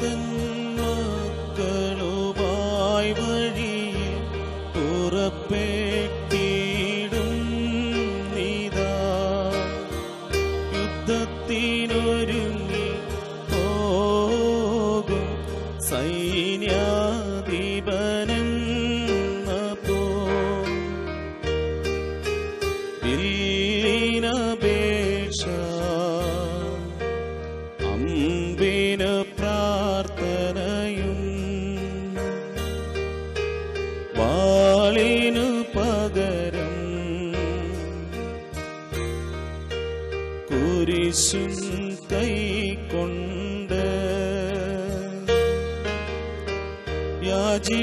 തൻ മക്കളുമായി വഴിയിൽ പുറപ്പെട്ടിടും നീതാ. യുദ്ധത്തിനൊരുങ്ങി പോകും സൈന്യാധിപനെന്ന പോ വില്ലിനപേക്ഷ അമ്പിന് சிந்தை கொண்ட யாஜீ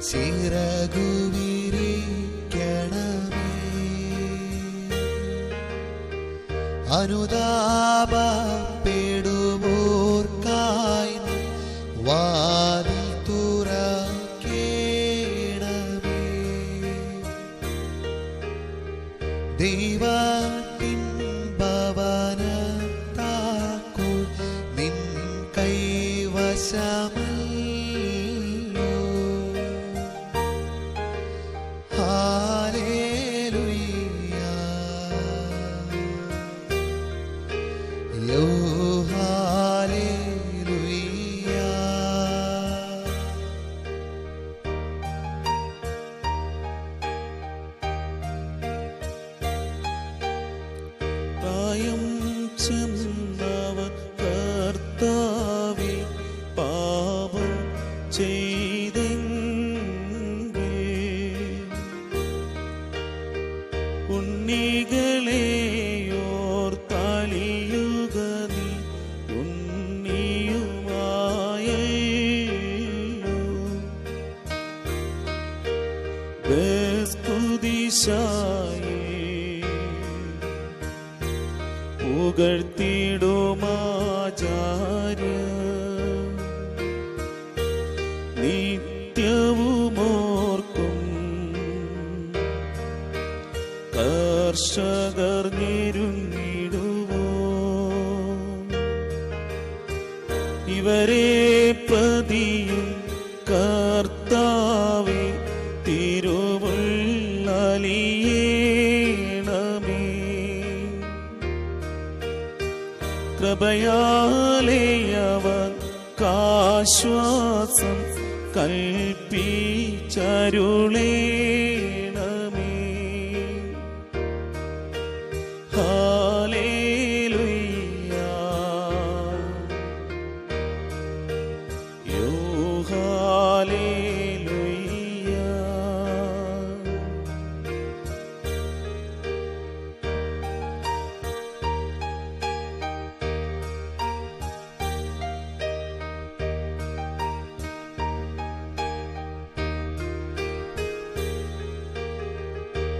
ചിറകുവിരിക്കണമേ അനുതാപപ്പെടുവോർക്കായി പ്രായം ചെന്നവ കർത്താവെ പാപം ചെയ്തെങ്കിൽ ഉണ്ണികളെയോർത്തലിയുക ബസ്കുദിശായേ പുകഴ്ത്തിടുമാചാര്യ നിത്യവുമോർക്കും കർഷകർ ഞെരുങ്ങിടുവോ. ഇവരെ പതിയും കർത്താവെ കൃപയാലേ അവർ കാശ്വാസം കൽപ്പിച്ചരുളേണമേ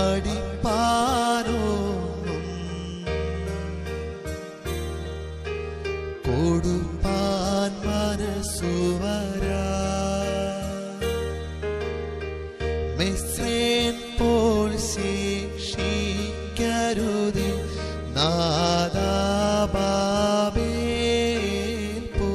അടിപ്പാനോന്നും കൊടുപ്പാൻ മനസ്സുവരാ മിശ്രേൻ പോൽ ശിക്ഷിക്കരുതി നാദാബാബേൽ പോ